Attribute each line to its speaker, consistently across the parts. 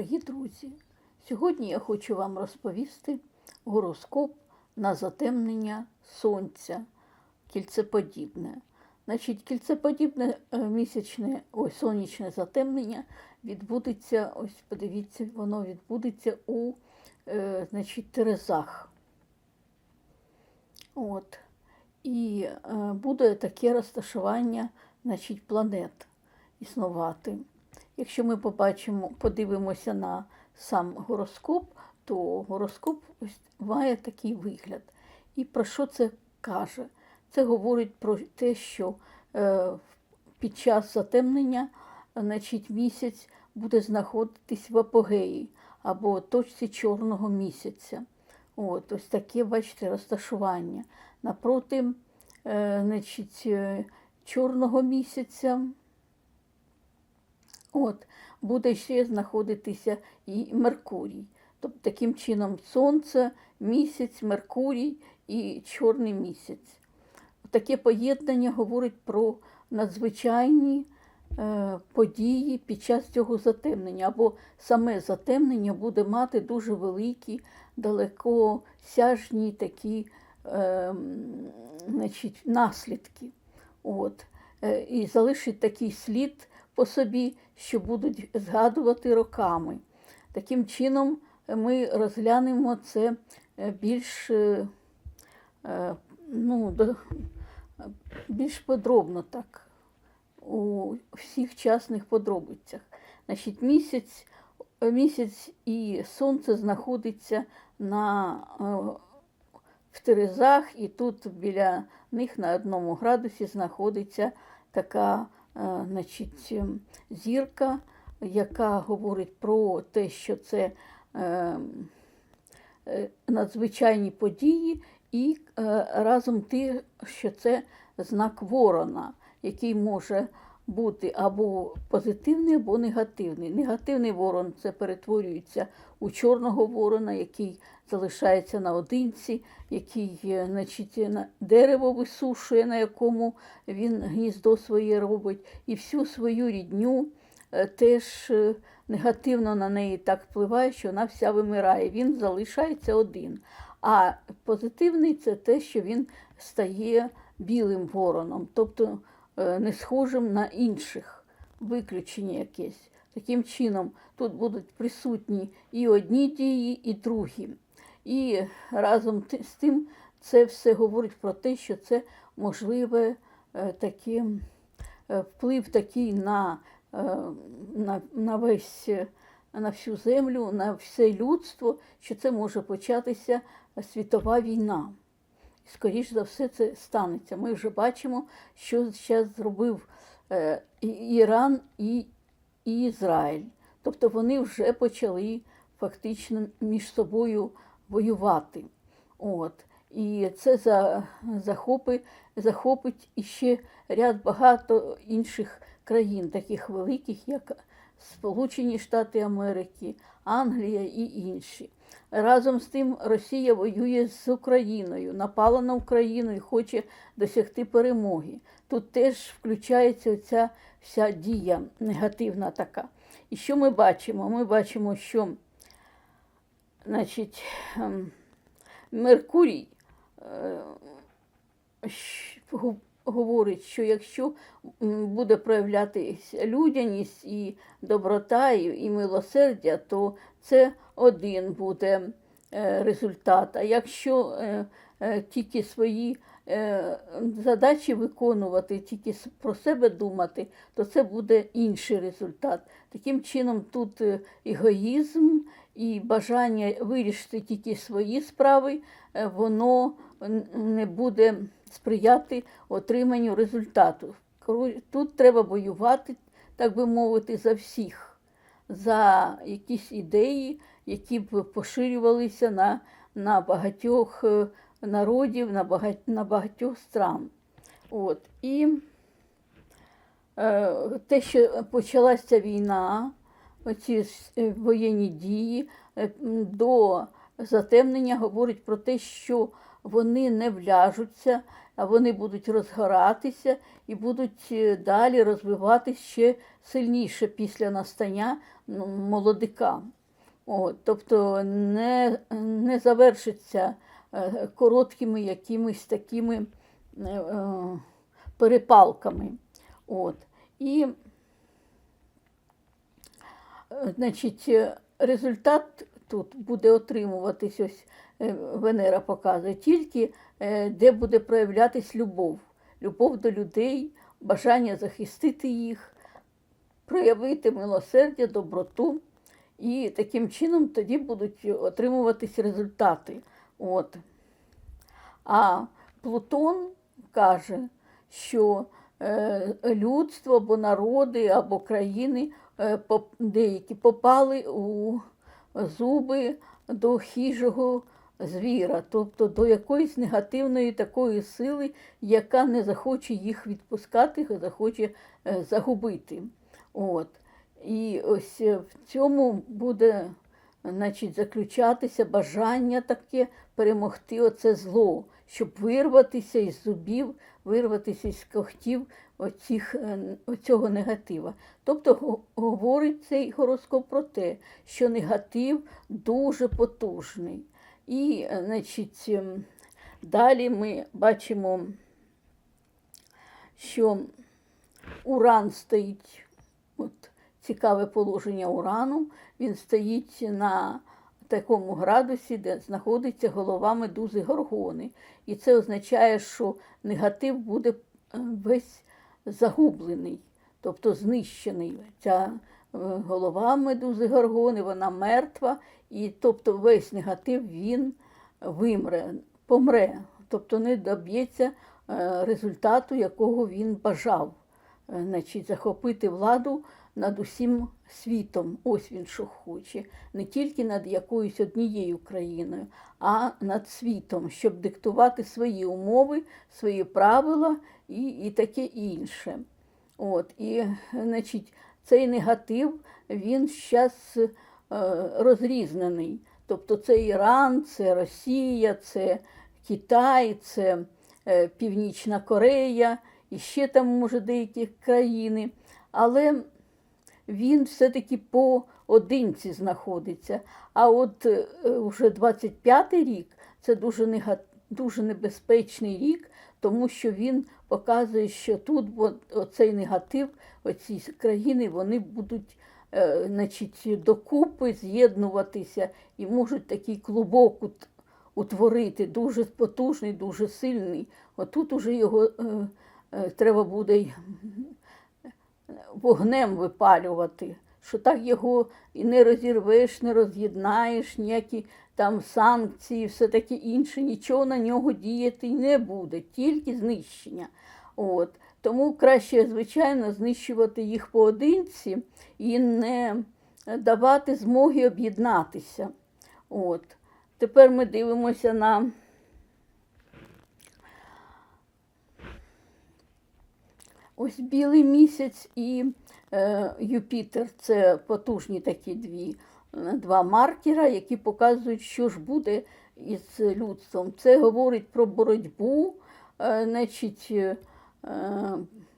Speaker 1: дорогі друзі! Сьогодні я хочу вам розповісти гороскоп на затемнення сонця, кільцеподібне. Значить, кільцеподібне е, місячне, ой, сонячне затемнення відбудеться, ось подивіться, воно відбудеться у е, значить, Терезах. От. І е, буде таке розташування значить, планет існувати. Якщо ми побачимо, подивимося на сам гороскоп, то гороскоп ось має такий вигляд. І про що це каже? Це говорить про те, що е, під час затемнення значить, місяць буде знаходитись в апогеї або точці чорного місяця. От, ось таке, бачите, розташування. Напроти е, значить, е, чорного місяця. От, буде ще знаходитися і Меркурій. Тобто таким чином Сонце, місяць, Меркурій і чорний місяць. Таке поєднання говорить про надзвичайні е, події під час цього затемнення, або саме затемнення буде мати дуже великі, далекосяжні такі е, значить, наслідки. От. Е, і залишить такий слід по собі, що будуть згадувати роками. Таким чином, ми розглянемо це е, більш, е, е, ну, більш подробно так, у всіх часних подробицях. Значить, місяць, місяць і сонце знаходиться на, в Терезах, і тут біля них на одному градусі знаходиться така значить, ем, зірка, яка говорить про те, що це е, е, надзвичайні події, і е, разом те, що це знак ворона, який може бути або позитивний, або негативний. Негативний ворон це перетворюється у чорного ворона, який залишається наодинці, який е, значить, дерево висушує, на якому він гніздо своє робить, і всю свою рідню е, теж е, негативно на неї так впливає, що вона вся вимирає. Він залишається один. А позитивний це те, що він стає білим вороном, тобто не схожим на інших, виключення якесь. Таким чином, тут будуть присутні і одні дії, і другі. І разом з тим це все говорить про те, що це можливе е, таке, е, вплив такий на, е, на, на весь. е, на всю землю, на все людство, що це може початися світова війна. Скоріше за все, це станеться. Ми вже бачимо, що зараз зробив е, Іран і, і Ізраїль. Тобто вони вже почали фактично між собою воювати. От. І це за, захопи, захопить іще ряд багато інших країн, таких великих, як Сполучені Штати Америки, Англія і інші. Разом з тим Росія воює з Україною, напала на Україну і хоче досягти перемоги. Тут теж включається ця вся дія негативна така. І що ми бачимо? Ми бачимо, що значить, ем, Меркурій е, говорить, що якщо буде проявлятися людяність і доброта, і милосердя, то це один буде е, результат. А якщо е, е, тільки свої задачі виконувати, тільки про себе думати, то це буде інший результат. Таким чином, тут егоїзм і бажання вирішити тільки свої справи, воно не буде сприяти отриманню результату. Тут треба воювати, так би мовити, за всіх, за якісь ідеї, які б поширювалися на, на багатьох е, народів, на, багать, на багатьох стран. От. І е, те, що почалася війна, оці е, воєнні дії е, до затемнення говорить про те, що вони не вляжуться, а вони будуть розгоратися і будуть далі розвиватися ще сильніше після настання молодика. От, тобто не, не завершиться е, короткими якимись такими е, перепалками. От. І значить, результат тут буде отримуватись, ось е, Венера показує, тільки де буде проявлятись любов. Любов до людей, бажання захистити їх, проявити милосердя, доброту. І таким чином тоді будуть отримуватись результати. От. А Плутон каже, що е, людство або народи, або країни е, деякі попали у зуби до хижого звіра, тобто до якоїсь негативної такої сили, яка не захоче їх відпускати, захоче е, загубити. От. І ось е, в цьому буде значить, заключатися бажання таке перемогти оце зло, щоб вирватися із зубів, вирватися із когтів оцих, е, оцього негатива. Тобто говорить цей гороскоп про те, що негатив дуже потужний. І, е, значить, ем, далі ми бачимо, що Уран стоїть, от цікаве положення урану, він стоїть на такому градусі, де знаходиться голова медузи горгони. І це означає, що негатив буде е, весь загублений, тобто знищений. Ця е, голова медузи горгони, вона мертва, і тобто весь негатив він вимре, помре, тобто не доб'ється е, результату, якого він бажав. Е, Значить, захопити владу над усім світом. Ось він що хоче. Не тільки над якоюсь однією країною, а над світом, щоб диктувати свої умови, свої правила і, і таке інше. От, і, значить, цей негатив, він зараз е, розрізнений. Тобто це Іран, це Росія, це Китай, це е, Північна Корея, і ще там, може, деякі країни. Але він все-таки поодинці знаходиться. А от е, вже 25-й рік це дуже, нега... дуже небезпечний рік, тому що він показує, що тут оцей негатив, оці країни, вони будуть е, значить, докупи з'єднуватися і можуть такий клубок утворити, дуже потужний, дуже сильний. Отут уже його е, е, треба буде вогнем випалювати, що так його і не розірвеш, не роз'єднаєш, ніякі там санкції, все таке інше, нічого на нього діяти не буде, тільки знищення. От. Тому краще, звичайно, знищувати їх поодинці і не давати змоги об'єднатися. От. Тепер ми дивимося на Ось білий місяць і е, Юпітер це потужні такі дві, е, два маркера, які показують, що ж буде із людством. Це говорить про боротьбу, е, значить, е,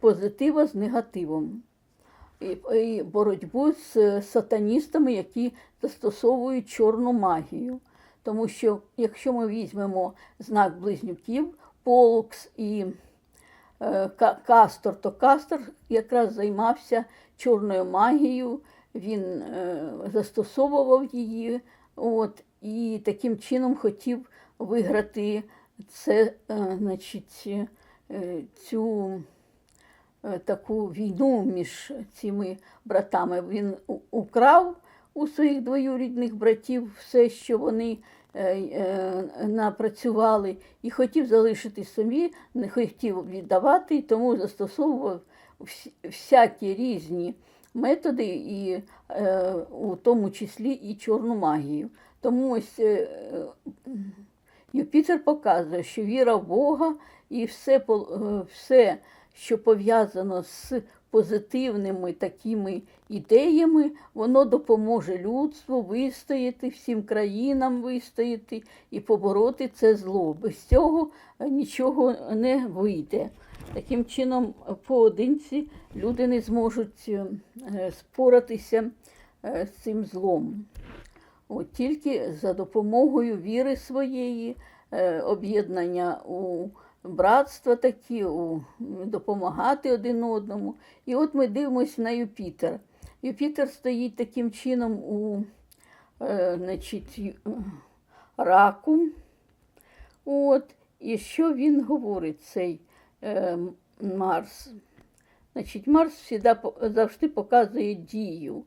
Speaker 1: позитива з негативом. І, і боротьбу з сатаністами, які застосовують чорну магію. Тому що, якщо ми візьмемо знак близнюків, Полукс і е, Кастор, то Кастор якраз займався чорною магією, він е, застосовував її, от, і таким чином хотів виграти це, е, значить, е, цю е, таку війну між цими братами. Він украв у своїх двоюрідних братів все, що вони е, е, напрацювали, і хотів залишити собі, не хотів віддавати, тому застосовував всякі різні методи, і е, у тому числі і чорну магію. Тому ось е, Юпітер показує, що віра в Бога і все, е, все що пов'язано з позитивними такими ідеями, воно допоможе людству вистояти, всім країнам вистояти і побороти це зло. Без цього нічого не вийде. Таким чином, поодинці люди не зможуть е, споратися е, з цим злом. От, тільки за допомогою віри своєї, е, об'єднання у братства такі, у, допомагати один одному. І от ми дивимося на Юпітер. Юпітер стоїть таким чином у е, значить, раку. От, і що він говорить, цей е, Марс? Значить, Марс завжди, показує дію.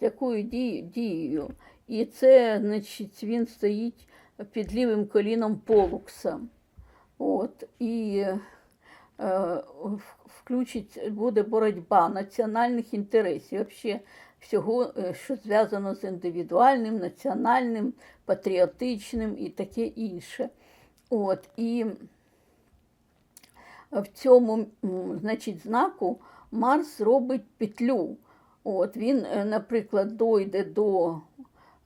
Speaker 1: Якою дією. І це, значить, він стоїть під лівим коліном Полукса. От, і е, включить, буде боротьба національних інтересів, вообще всього, е, що зв'язано з індивідуальним, національним, патріотичним і таке інше. От, і в цьому значить, знаку Марс робить петлю. От, він, е, наприклад, дойде до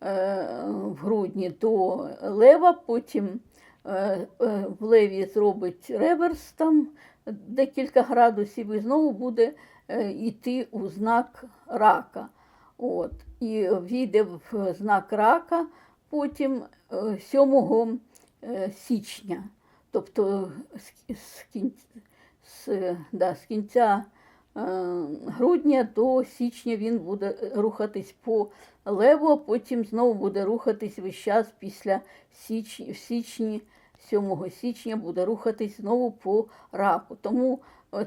Speaker 1: е, в грудні до лева, потім в леві зробить реверс там декілька градусів і знову буде е, йти у знак рака. От. І війде в знак рака потім е, 7 е, січня. Тобто з, з, з, да, з кінця е, грудня до січня він буде рухатись по леву, а потім знову буде рухатись весь час після січні, в січні, 7 січня буде рухатись знову по раку. Тому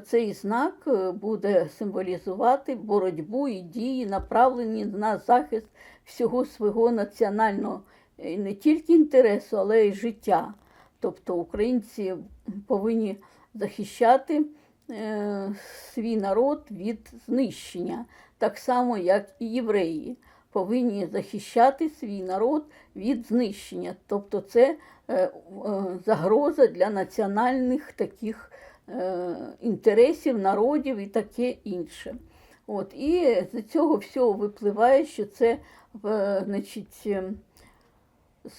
Speaker 1: цей знак е, буде символізувати боротьбу і дії, направлені на захист всього свого національного е, не тільки інтересу, але й життя. Тобто українці повинні захищати е, свій народ від знищення, так само, як і євреї повинні захищати свій народ від знищення. Тобто це е, е, загроза для національних таких е, інтересів, народів і таке інше. От, і з цього всього випливає, що це е, значить, е,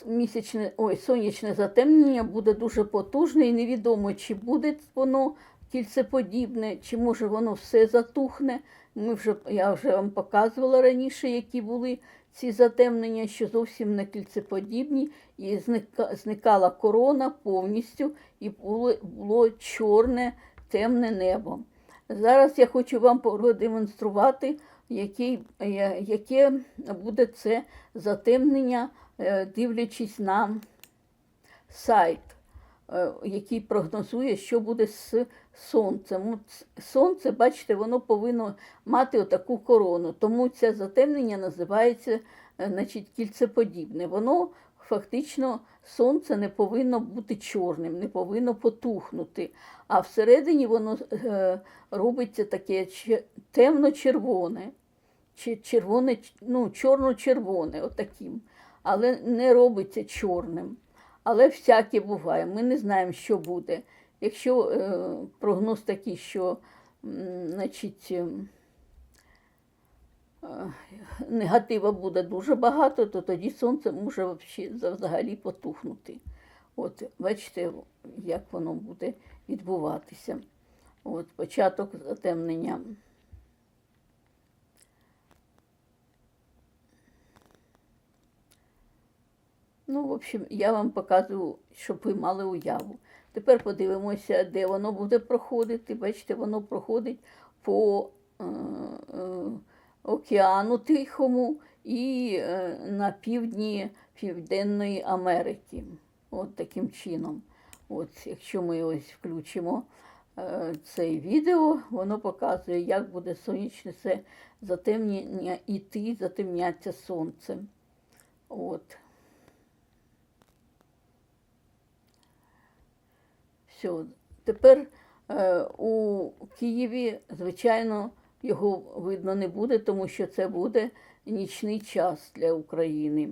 Speaker 1: місячне, ой, сонячне затемнення буде дуже потужне, і невідомо, чи буде воно кільцеподібне, чи може воно все затухне. Ми вже, я вже вам показувала раніше, які були ці затемнення, що зовсім не кільцеподібні, і зника, зникала корона повністю, і було, було чорне, темне небо. Зараз я хочу вам продемонструвати, який, яке буде це затемнення, е, дивлячись на сайт, який прогнозує, що буде з сонцем. Сонце, бачите, воно повинно мати отаку корону. Тому це затемнення називається е, значить, кільцеподібне. Воно фактично сонце не повинно бути чорним, не повинно потухнути. А всередині воно е, робиться таке темно-червоне, чи червоне, ну, чорно-червоне, отаким. Але не робиться чорним. Але всяке буває. Ми не знаємо, що буде. Якщо е, прогноз такий, що значить, ем, е, негатива буде дуже багато, то тоді сонце може взагалі потухнути. От, бачите, як воно буде відбуватися. От, початок затемнення. Ну, в общем, я вам показую, щоб ви мали уяву. Тепер подивимося, де воно буде проходити. Бачите, воно проходить по е, е, океану Тихому і е, на півдні Південної Америки. От таким чином. От, якщо ми ось включимо е, це відео, воно показує, як буде сонячне це затемнення іти, затемняться сонце. От. Все. Тепер е, у Києві, звичайно, його видно не буде, тому що це буде нічний час для України.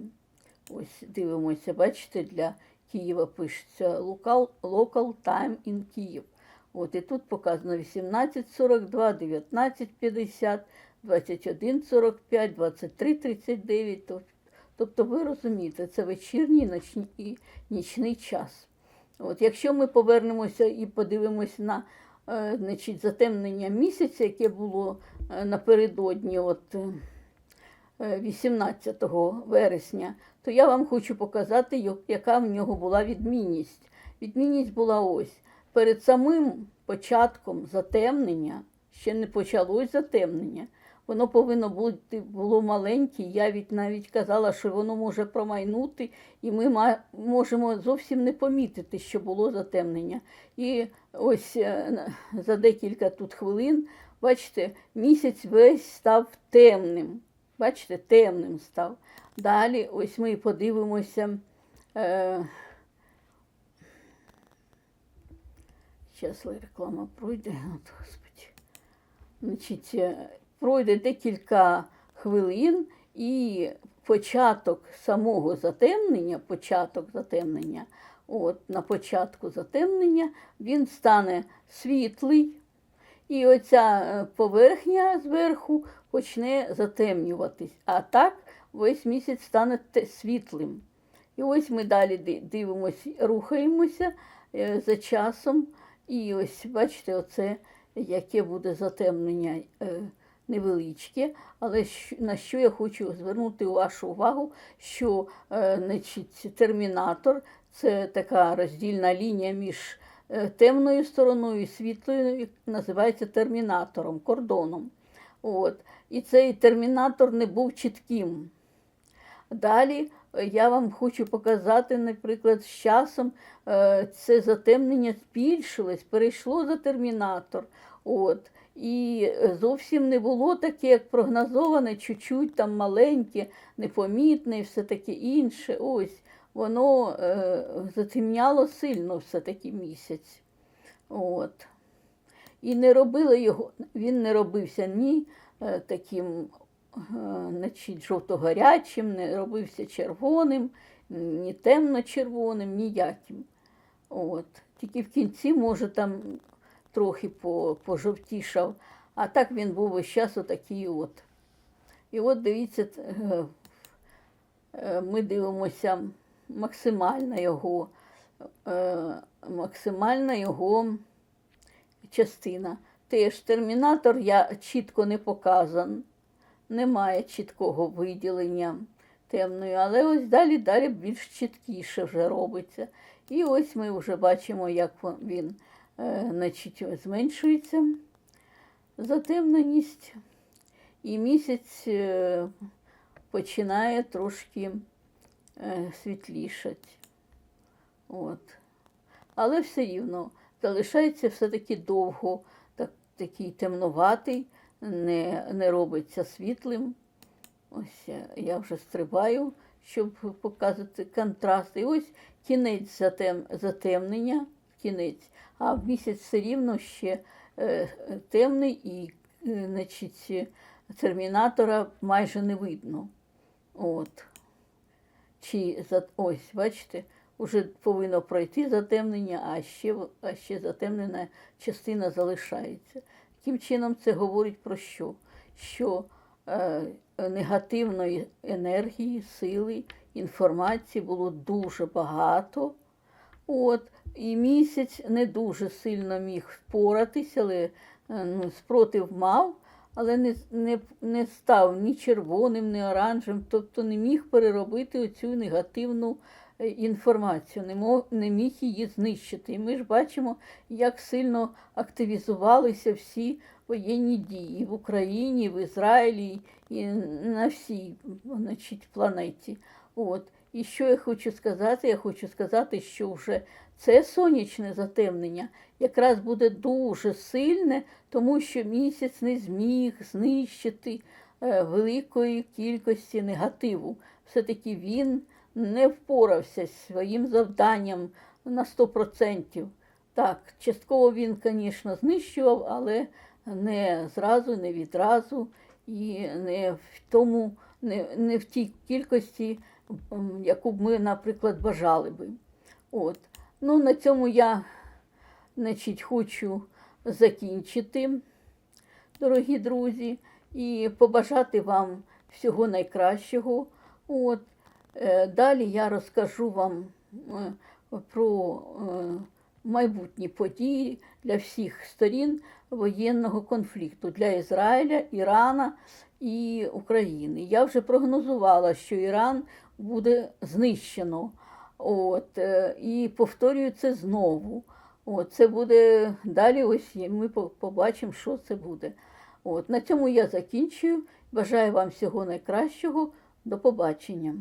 Speaker 1: Ось дивимося, бачите, для Києва пишеться local, local time in Київ. От і тут показано 18.42, 19.50, 21.45, 23.39. Тобто ви розумієте, це вечірній і нічний час. От, якщо ми повернемося і подивимося на е, значить, затемнення місяця, яке було е, напередодні от, е, е, 18 вересня, то я вам хочу показати, яка в нього була відмінність. Відмінність була ось. Перед самим початком затемнення, ще не почалось затемнення, воно повинно бути було маленьке. Я від навіть казала, що воно може промайнути, і ми можемо зовсім не помітити, що було затемнення. І ось е, за декілька тут хвилин, бачите, місяць весь став темним. Бачите, темним став. Далі ось ми подивимося. Е, Зараз реклама пройде. От, Господи. Значить, е, пройде декілька хвилин і початок самого затемнення, початок затемнення, от, на початку затемнення він стане світлий, і оця е, поверхня зверху почне затемнюватись. А так весь місяць стане світлим. І ось ми далі дивимося, рухаємося е, за часом. І ось бачите, оце яке буде затемнення е, невеличке. Але на що я хочу звернути вашу увагу, що е, значить, термінатор це така роздільна лінія між е, темною стороною і світлою, називається термінатором, кордоном. От. І цей термінатор не був чітким. Далі е, я вам хочу показати, наприклад, з часом це затемнення збільшилось, перейшло за термінатор. От. І е, зовсім не було таке, як прогнозоване, чуть-чуть там маленьке, непомітне і все таке інше. Ось воно е, затемняло сильно все-таки місяць. От. І не робили його, він не робився ні е, таким е, значить, жовто-гарячим, не робився червоним, ні темно-червоним, ніяким. От. Тільки в кінці, може, там трохи пожовтішав, а так він був весь час отакий от. І от дивіться, е, е, ми дивимося максимально його, е, максимальна його частина. Теж термінатор я чітко не показан, немає чіткого виділення темної, але ось далі далі більш чіткіше вже робиться. І ось ми вже бачимо, як він значить, зменшується затемненість, і місяць е, починає трошки е, світлішати. От. Але все рівно залишається все-таки довго, так, такий темноватий, не, не робиться світлим. Ось я вже стрибаю, щоб показати контраст. І ось кінець затем, затемнення, кінець, а в місяць все рівно ще е, темний і е, значить, термінатора майже не видно. От. Чи ось, бачите, вже повинно пройти затемнення, а ще, а ще затемнена частина залишається. Таким чином, це говорить про що? Що е, негативної енергії, сили, інформації було дуже багато. От, і місяць не дуже сильно міг впоратися, але е, ну, спротив мав, але не, не, не став ні червоним, ні оранжевим, тобто не міг переробити оцю негативну е, інформацію, не, мог, не міг її знищити. І ми ж бачимо, як сильно активізувалися всі воєнні дії в Україні, в Ізраїлі і на всій значить, планеті. От. І що я хочу сказати? Я хочу сказати, що вже це сонячне затемнення якраз буде дуже сильне, тому що місяць не зміг знищити е, великої кількості негативу. Все-таки він не впорався зі своїм завданням на 100%. Так, частково він, звісно, знищував, але не зразу, не відразу і не в тому, не, не в тій кількості, яку б ми, наприклад, бажали би. От. Ну, на цьому я значить, хочу закінчити, дорогі друзі, і побажати вам всього найкращого. От. Е, Далі я розкажу вам е, про е, майбутні події для всіх сторін воєнного конфлікту для Ізраїля, Ірана і України. Я вже прогнозувала, що Іран буде знищено. От, е, і повторюю це знову. От, це буде далі. Ось ми побачимо, що це буде. От, на цьому я закінчую. Бажаю вам всього найкращого. До побачення.